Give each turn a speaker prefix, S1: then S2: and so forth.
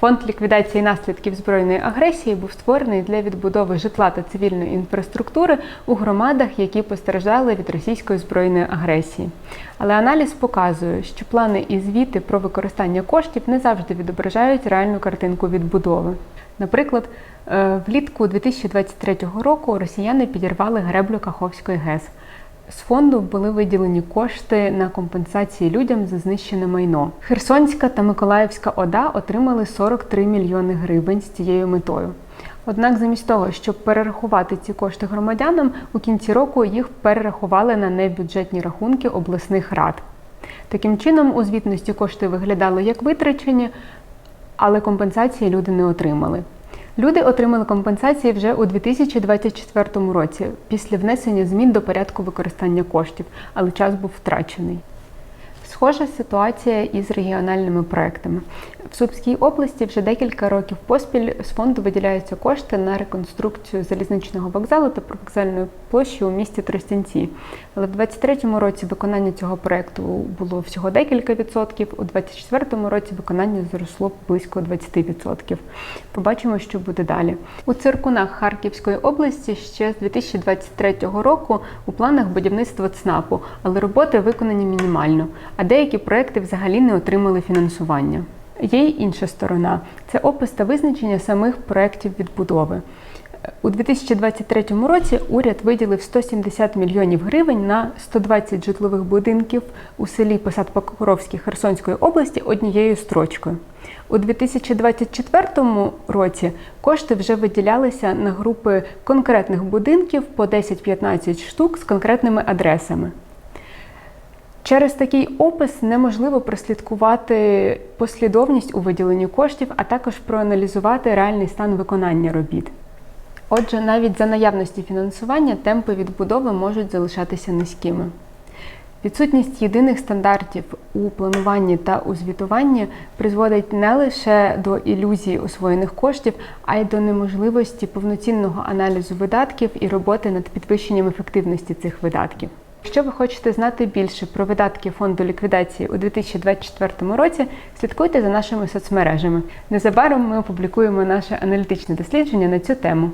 S1: Фонд ліквідації наслідків збройної агресії був створений для відбудови житла та цивільної інфраструктури у громадах, які постраждали від російської збройної агресії. Але аналіз показує, що плани і звіти про використання коштів не завжди відображають реальну картинку відбудови. Наприклад, е, влітку 2023 року росіяни підірвали греблю Каховської ГЕС. З фонду були виділені кошти на компенсації людям за знищене майно. Херсонська та Миколаївська ОДА отримали 43 мільйони гривень з цією метою. Однак, замість того, щоб перерахувати ці кошти громадянам, у кінці року їх перерахували на небюджетні рахунки обласних рад. Таким чином, у звітності кошти виглядали як витрачені, але компенсації люди не отримали. Люди отримали компенсації вже у 2024 році після внесення змін до порядку використання коштів, але час був втрачений. Схожа ситуація із регіональними проектами. В Сумській області вже декілька років поспіль з фонду виділяються кошти на реконструкцію залізничного вокзалу та вокзальної площі у місті Тростянці. Але в 2023 році виконання цього проекту було всього декілька відсотків, у 2024 році виконання зросло близько 20%. Побачимо, що буде далі. У циркунах Харківської області ще з 2023 року у планах будівництво ЦНАПу, але роботи виконані мінімально, а деякі проекти взагалі не отримали фінансування. Є й інша сторона це опис та визначення самих проєктів відбудови. У 2023 році уряд виділив 170 мільйонів гривень на 120 житлових будинків у селі Посад Покровський Херсонської області однією строчкою. У 2024 році кошти вже виділялися на групи конкретних будинків по 10-15 штук з конкретними адресами. Через такий опис неможливо прослідкувати послідовність у виділенні коштів, а також проаналізувати реальний стан виконання робіт. Отже, навіть за наявності фінансування темпи відбудови можуть залишатися низькими. Відсутність єдиних стандартів у плануванні та у звітуванні призводить не лише до ілюзії освоєних коштів, а й до неможливості повноцінного аналізу видатків і роботи над підвищенням ефективності цих видатків. Якщо ви хочете знати більше про видатки фонду ліквідації у 2024 році, слідкуйте за нашими соцмережами. Незабаром ми опублікуємо наше аналітичне дослідження на цю тему.